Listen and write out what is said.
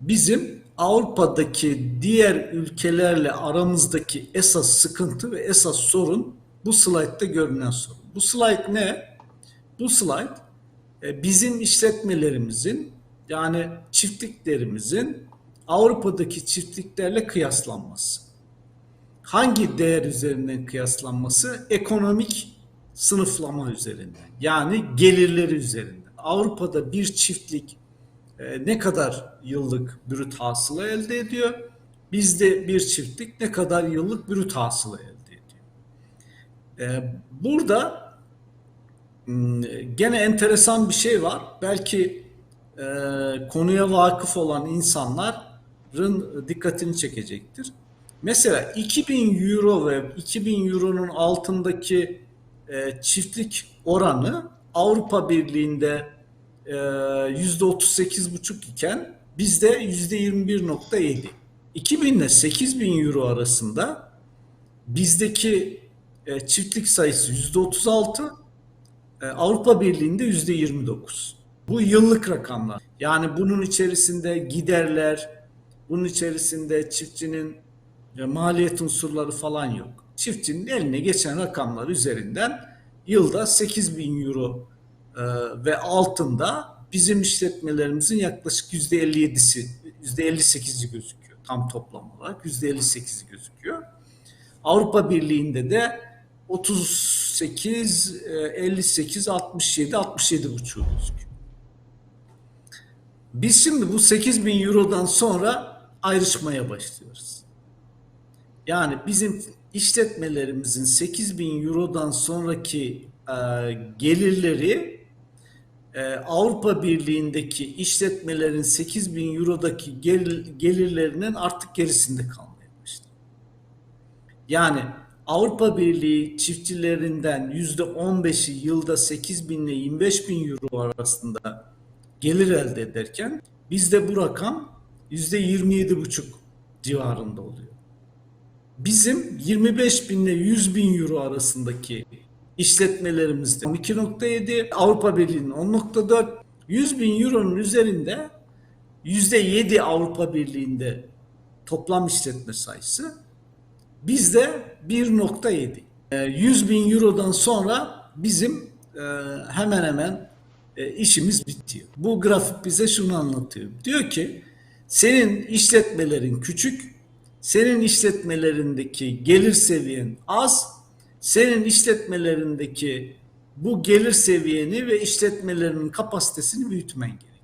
bizim Avrupa'daki diğer ülkelerle aramızdaki esas sıkıntı ve esas sorun bu slaytta görünen sorun. Bu slide ne? Bu slide e, bizim işletmelerimizin yani çiftliklerimizin Avrupa'daki çiftliklerle kıyaslanması. Hangi değer üzerinden kıyaslanması? Ekonomik sınıflama üzerinden. Yani gelirleri üzerinden. Avrupa'da bir çiftlik e, ne kadar yıllık brüt hasıla elde ediyor? Bizde bir çiftlik ne kadar yıllık brüt hasıla elde ediyor? E, burada m, gene enteresan bir şey var. Belki e, konuya vakıf olan insanların dikkatini çekecektir. Mesela 2000 euro ve 2000 euronun altındaki e, çiftlik oranı Avrupa Birliği'nde %38,5 iken bizde %21,7. 2000 ile 8000 euro arasında bizdeki e, çiftlik sayısı %36, e, Avrupa Birliği'nde %29. Bu yıllık rakamlar. Yani bunun içerisinde giderler, bunun içerisinde çiftçinin e, maliyet unsurları falan yok. Çiftçinin eline geçen rakamlar üzerinden yılda 8 bin euro e, ve altında bizim işletmelerimizin yaklaşık %57'si, %58'i gözüküyor. Tam toplam olarak %58'i gözüküyor. Avrupa Birliği'nde de 38, e, 58, 67, 67 buçuğu gözüküyor. Biz şimdi bu 8 bin eurodan sonra ayrışmaya başlıyoruz. Yani bizim işletmelerimizin 8 bin eurodan sonraki e, gelirleri e, Avrupa Birliği'ndeki işletmelerin 8 bin eurodaki gel, gelirlerinin artık gerisinde kalmaya başladı. Yani Avrupa Birliği çiftçilerinden yüzde 15'i yılda 8 bin ile 25 bin euro arasında gelir elde ederken bizde bu rakam yüzde 27,5 civarında oluyor. Bizim 25 bin ile 100 bin euro arasındaki işletmelerimizde 12.7, Avrupa Birliği'nin 10.4, 100 bin euronun üzerinde %7 Avrupa Birliği'nde toplam işletme sayısı bizde 1.7. 100 Ee, bin eurodan sonra bizim e, hemen hemen e, işimiz bitiyor. Bu grafik bize şunu anlatıyor. Diyor ki senin işletmelerin küçük, senin işletmelerindeki gelir seviyen az, senin işletmelerindeki bu gelir seviyeni ve işletmelerinin kapasitesini büyütmen gerekiyor.